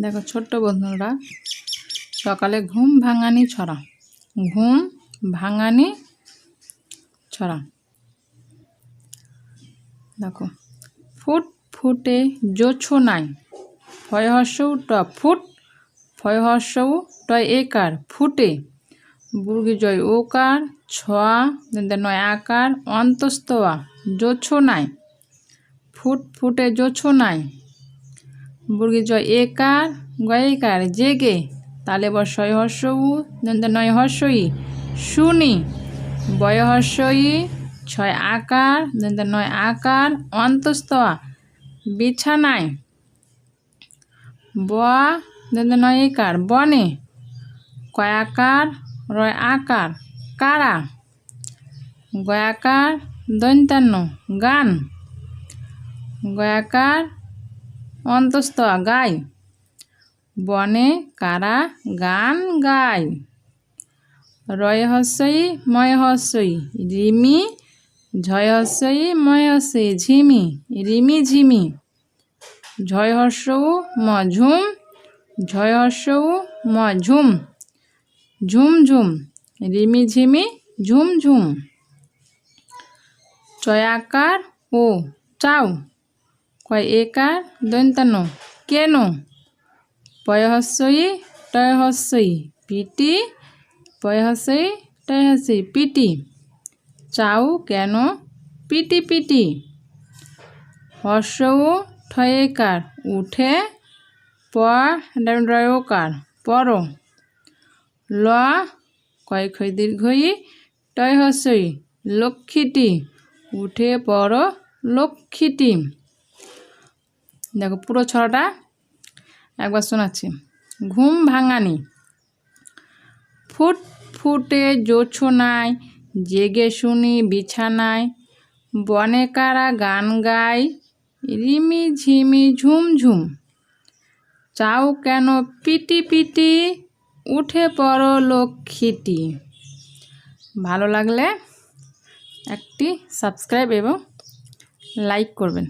দেখো ছোট্ট বন্ধুরা, সকালে ঘুম ভাঙানি ছড়া। ঘুম ভাঙানি ছড়া। দেখো, ফুট ফুটে জোছো নাই। ফয় ট, ফুট ফয় টয় একার ফুটে। বুর্গি জয় ওকার ছোয়া নয় আকার অন্তস্তয়া জোছো নাই। ফুট ফুটে জোছো নাই। বুর্গি জয় একার গয়কার জেগে। তালে বর্ষয় হর্ষৌ দন্তে নয় হর্ষই শুনি, বয় হর্ষই ছয় আকার দন্তে নয় আকার অন্তস্তয়া বিছানায়। বয়া দন্তে নয় একার বনে। কয়াকার রয় আকার কারা গয়াকার দন্তান্ন, গান। গয়াকার অন্তস্থ গায় বনে কারা গান গায়? রয় হস্যই ময় হস্যই রিমি ঝয় হস্যই ময় হস্যই ঝিমি রিমি ঝিমি। ঝয় হর্ষৌ ম ঝুম ঝয় হর্ষৌ ম ঝুম ঝুম ঝুম, রিমি ঝিমি ঝুম ঝুম। চয়াকার ও চাও কয় একার দন্তান্ন কেন? পয় হস্যই টয় হস্যই পিটি? পয় হস্যই টয় পিটি? চাও কেন? পিটি পিটি। হর্ষৌ ঠয়েকার। উঠে প রয়কার পর। ল কয় ক্ষয় দীর্ঘই টয় হস্যই লক্ষ্মীটি। উঠে পড় লক্ষ্মীটি। দেখো পুরো ছড়াটা একবার শোনাচ্ছি। ঘুম ভাঙানি। ফুট ফুটে জোছনায় জেগে শুনি বিছানায়, বনে কারা গান গায়, রিমি ঝিমি ঝুম ঝুম। চাও কেন পিটি পিটি, উঠে পড়ো লক্ষ্মীটি। ভালো লাগলে একটি সাবস্ক্রাইব এবং লাইক করবেন।